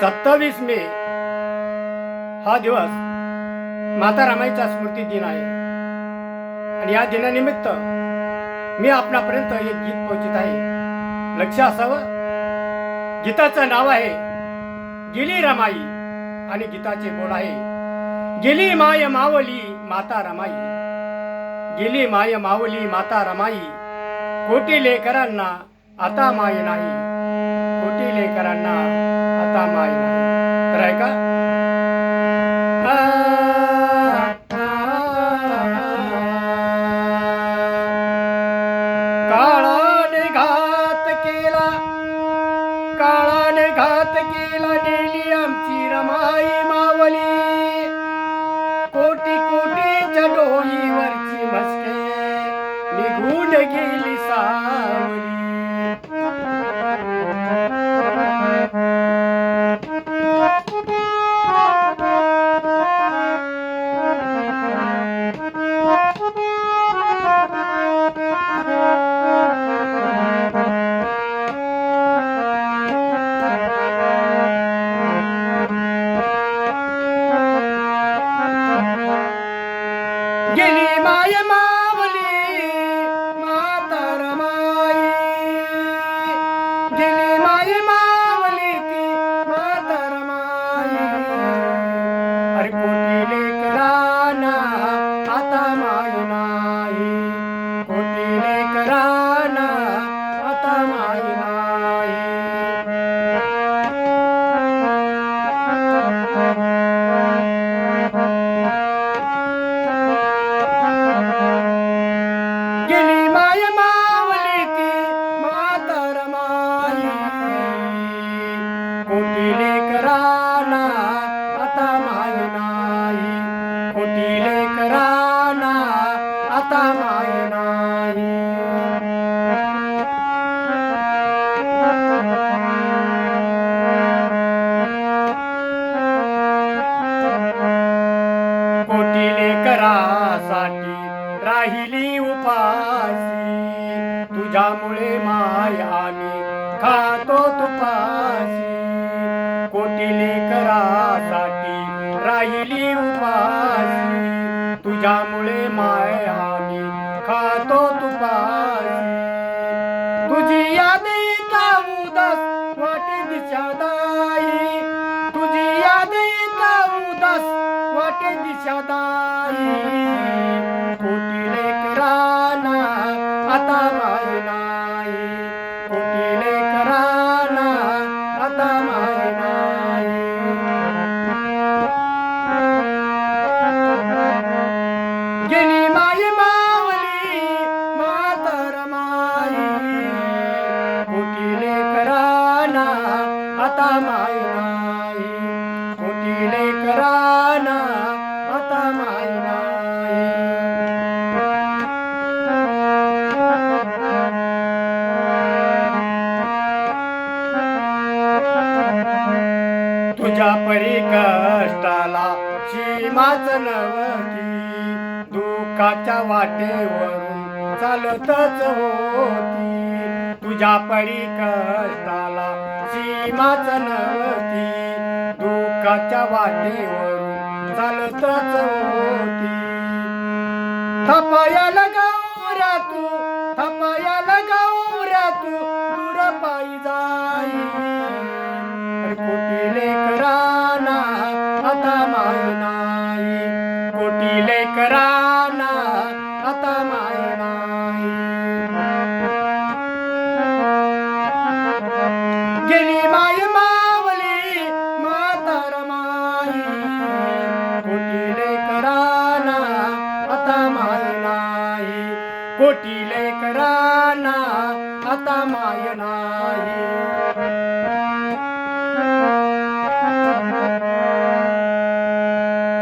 सत्तावीस मे हा दिवस माता रामाईचा स्मृती दिन आहे. आणि या दिनानिमित्त मी आपणापर्यंत एक गीत पोहोचित आहे. लक्ष असावं. गीताचं नाव आहे गेली रमाई आणि गीताचे बोल आहे गेली माय मावली माता रमाई. गेली माय मावली माता रमाई कोटी लेकरांना आता माय नाही. कोटी लेकरांना आता माय नाही. तर ऐका माय मावली ती मातर रमाई अरे कोटी लेकराना आता माय नाही. कोटी लेकराना आता माय नाही. तुझ्यामुळे माया मी खातो तुपासी कोटी लेकरासाठी राहिली उपाशी. तुझ्यामुळे माया मी खातो तुपासी आता माय कष्टाला सीमाच नवती दुःखाच्या वाटेवरून चालतच होती. तुझ्या परी कष्टाला सीमाच नवती दुःखाच्या वाटेवरून चालतच होती. थपायाला गौऱ्या तू थपायाला गौऱ्या तू दूर पायी जाई. अरे लेकरा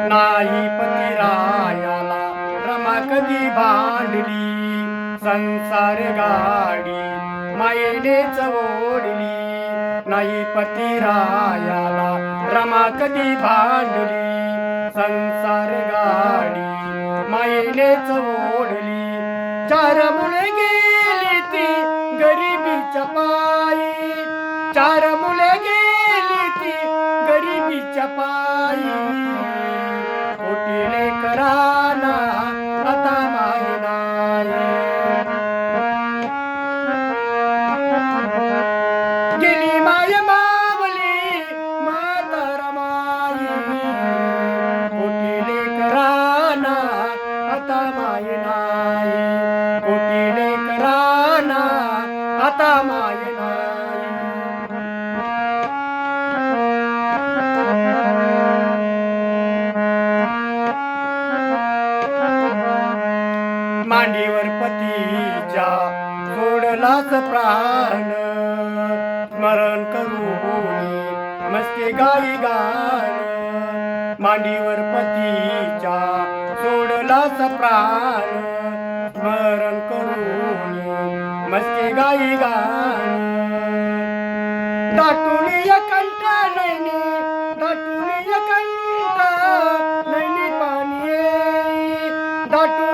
नाही पतिरायाला रमा कधी भांडली? संसार गाडी मायेनेच ओढली. नाही पती रायाला रमा कधी भांडली? संसार गाडी मायेनेच ओढली. चार मुले गेली ती गरिबीच्या पायी. चार मुले गेली ती गरिबीच्या पायी. मांडीवर पतीच्या सोडलाच प्राण. स्मरण करू मस्ती गाई गाण मांडीवर पतीच्या सोडलाच प्राण. स्मरण करू गाई गाण दाटून कंठ नैनी दाटून कंटा नैनी पाणी येई. दाटून